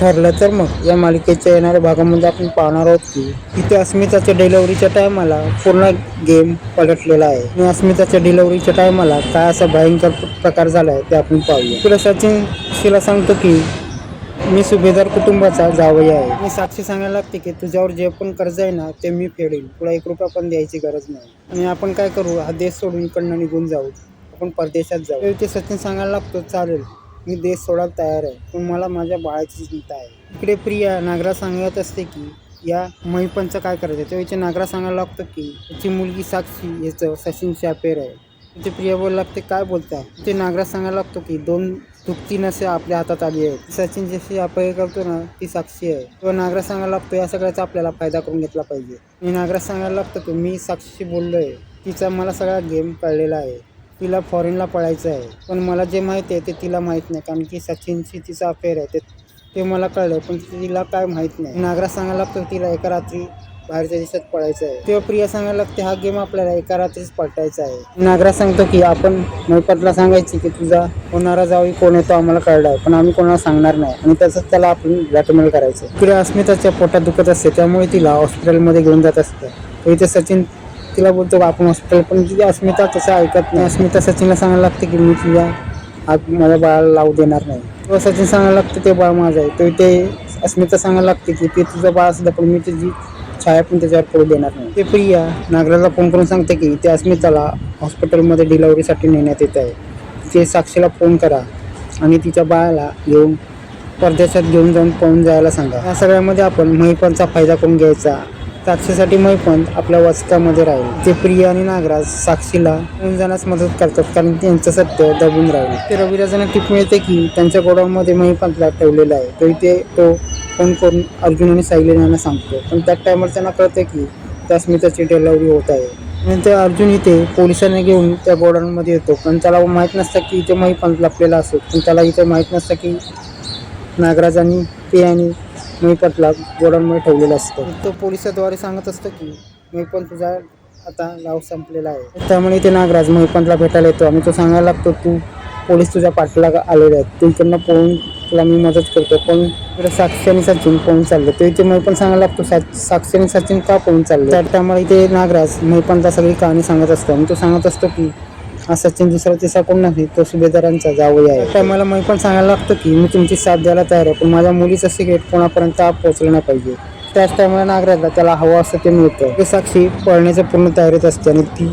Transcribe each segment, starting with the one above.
ठरलं तर मग या मालिकेच्या येणाऱ्या भागामध्ये आपण पाहणार आहोत की इथे अस्मिताच्या डिलेवरीच्या टायमाला पूर्ण गेम पलटलेला आहे. आणि अस्मिताच्या डिलेवरीच्या टायमाला काय असा भयंकर प्रकार झाला आहे ते आपण पाहूया. तुला सचिन तिला सांगतो की मी सुभेदार कुटुंबाचा जावई आहे. मी साक्षी सांगायला लागते की तुझ्यावर जे पण कर्ज आहे ना ते मी फेडेल. तुला एक रुपया पण द्यायची गरज नाही. आणि आपण काय करू? हा देश सोडून इकडनं निघून जाऊ. आपण परदेशात जाऊ. ते सचिन सांगायला लागतो चालेल. मी देश सोडायला तयार आहे. पण मला माझ्या बाळाची चिंता आहे. इकडे प्रिया नागरा सांगत असते की या महिपनचं काय करायचं? त्यावेळी नागरा सांगायला लागतो की त्याची मुलगी साक्षी याचं सचिन शापेर आहे. ते प्रिया बोलायला लागते काय बोलताय? ते नागरा सांगायला लागतो की दोन दुखती नसे आपल्या हातात आली आहे सचिन जशी अपय करतो ना ती साक्षी आहे. किंवा नागराज सांगायला लागतो या सगळ्याचा आपल्याला फायदा करून घेतला पाहिजे. मी नागराज सांगायला लागतो की मी साक्षीशी आहे तिचा मला सगळा गेम कळलेला आहे. तिला फॉरेनला पळायचं आहे. पण मला जे माहिती आहे ते तिला माहीत नाही. कारण की सचिनशी तिचा अफेअर आहे. ते ते मला कळलं पण तिला काय माहीत नाही. नागराज सांगायला लागतो तिला एका रात्री बाहेरच्या देशात पळायचं आहे. तेव्हा प्रिया सांगायला लागते हा गेम आपल्याला एका रात्रीच पलटायचा आहे. नागराज सांगतो की आपण मैपतला सांगायची की तुझा होणारा जावी कोण येतो आम्हाला कळलं पण आम्ही कोणाला सांगणार नाही. आणि तसंच त्याला आपण ब्लॅकमेल करायचं तिकडे अस्मिताच्या पोटात दुखत असते. त्यामुळे तिला हॉस्पिटलमध्ये घेऊन जात असतं. इथे सचिन तिला बोलतो का आपण हॉस्पिटल पण तिची अस्मिता तसं ऐकत नाही. अस्मिता सचिनला सांगायला लागते की मी तुझ्या आज माझ्या बाळाला लावू देणार नाही. तेव्हा सचिन सांगायला लागतं ते बाळ माझं आहे. तर ते अस्मिता सांगायला लागते की ते तुझं बाळ असलं पण मी तुझी छाया पण त्याच्यावर पडू देणार नाही. ते प्रिया नागराला फोन करून सांगते की ते अस्मिताला हॉस्पिटलमध्ये डिलिव्हरीसाठी नेण्यात येत आहे. ते साक्षीला फोन करा आणि तिच्या बाळाला घेऊन परदेशात घेऊन जाऊन पळून जायला सांगा. या सगळ्यामध्ये आपण महिपणचा फायदा करून घ्यायचा. साक्षीसाठी महिपन आपल्या वाचकामध्ये राहील. ते प्रिया आणि नागराज साक्षीला होऊन जाण्यास मदत करतात कारण त्यांचं सत्य दबून राहील. ते रविराजांना टीप मिळते की त्यांच्या गोडाऊनमध्ये महिपंतला ठेवलेलं आहे. तरी ते तो फोन करून अर्जुन आणि सायली यांना सांगतो. पण त्या टायमाला त्यांना कळतं की त्या स्मिताची डिलेवरी होत आहे. नंतर अर्जुन इथे पोलिसांना घेऊन त्या गोडाऊनमध्ये येतो. पण त्याला माहीत नसतं की इथे महिपन लपलेला असतो पण त्याला इथे माहीत नसतं की नागराजांनी आणि ते आणि महिपतला गोडाऊनमध्ये ठेवलेलं असतं. तो पोलिसाद्वारे सांगत असतो की महिपन तुझा आता गाव संपलेला आहे. त्यामुळे ते नागराज महिपंतला भेटायला येतो. आणि तो सांगायला लागतो तू पोलीस तुझ्या पाठला आलेले आहेत. तू पळून तुला मी मदत करतो. पण इकडे साक्षी आणि सचिन पळून चालले. तो इथे मैपण सांगायला लागतो. सा साक्षी आणि सचिन का पळून चालले? तर त्यामुळे इथे नागराज महिपंतला सगळी कहाणी सांगत असतो. आणि तो सांगत असतो की सचिन दुसरा तिसरा कोण नाही तो सुभेदारांचा जावई आहे. तर मला मी पण सांगायला लागतं की मी तुमची साथ द्यायला तयार आहे पण माझ्या मुलीचं सिक्रेट कोणापर्यंत पोहोचलं नाही पाहिजे. त्याच टायमाला नागराजला त्याला हवं असतं ते मिळतं. ते साक्षी पळण्याच्या पूर्ण तयारीत असते आणि ती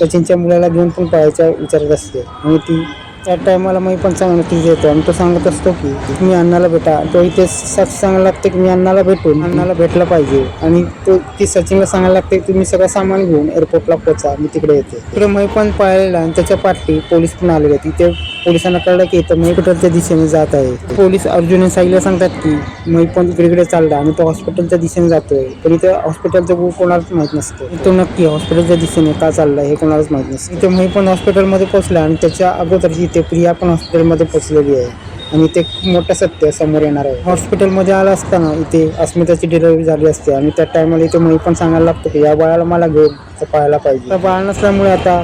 सचिनच्या मुलाला घेऊन पण पळायच्या विचारत असते. आणि ती त्या टायमाला मी पण चांगलं तिथे येतो आणि तो सांगत असतो की मी अण्णाला भेटा. तो इथे सचिन सांगायला लागते की मी अण्णाला भेटून अण्णाला भेटला पाहिजे. आणि तो ती सचिनला सांगायला लागते की तुम्ही सगळं सामान घेऊन एअरपोर्टला पोचा मी तिकडे येते. तिकडे मी पण पाळलेला आणि त्याच्या पाठी पोलीस पण आलेले तिथे पोलिसांना कळलं की इथं मी कुठलच्या दिशेने जात आहे. पोलीस अर्जुन साईला सांगतात की मी पण इकडे चालला आणि तो हॉस्पिटलच्या दिशेने जातोय. पण इथे हॉस्पिटलचं गुण कोणालाच माहीत नसतं. तो नक्की हॉस्पिटलच्या दिशेने का चालला हे कोणालाच माहीत नसतं. इथे मी पण हॉस्पिटलमध्ये पोहोचला आणि त्याच्या अगोदर इथे प्रिया पण हॉस्पिटलमध्ये पोहोचलेली आहे. आणि ते मोठं सत्य समोर येणार आहे. हॉस्पिटलमध्ये आला असताना इथे अस्मिताची डिलिव्हरी झाली असते आणि त्या टायमाला इथे मी पण सांगायला लागतो की या बाळाला मला घेऊन तर पाहायला पाहिजे. तर बाळ नसल्यामुळे आता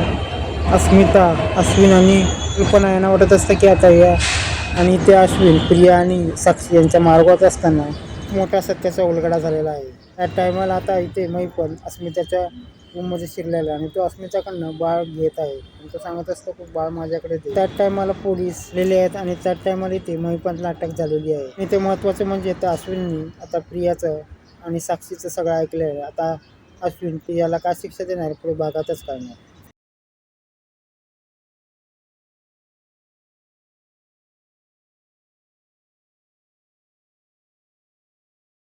अस्मिता अश्विन आणि कल्पना यांना वाटत असतं की आता या आणि ते अश्विन प्रिया आणि साक्षी यांच्या मार्गात असताना मोठा सत्याचा उलगडा झालेला आहे. त्या टायमाला आता इथे मैपल अस्मिताच्या रूममध्ये शिरलेला आहे आणि तो अस्मिताकडनं बाळ घेत आहे. आणि तो सांगत असतो की बाळ माझ्याकडे दे. त्याच टायमाला पोलीस लिहिले आहेत आणि त्याच टायमाला इथे महिपंतला अटक झालेली आहे. आणि ते महत्त्वाचं म्हणजे त्या अश्विननी आता प्रियाचं आणि साक्षीचं सगळं ऐकलं आहे. आता अश्विन प्रियाला काय शिक्षा देणार पुढे भागातच करणार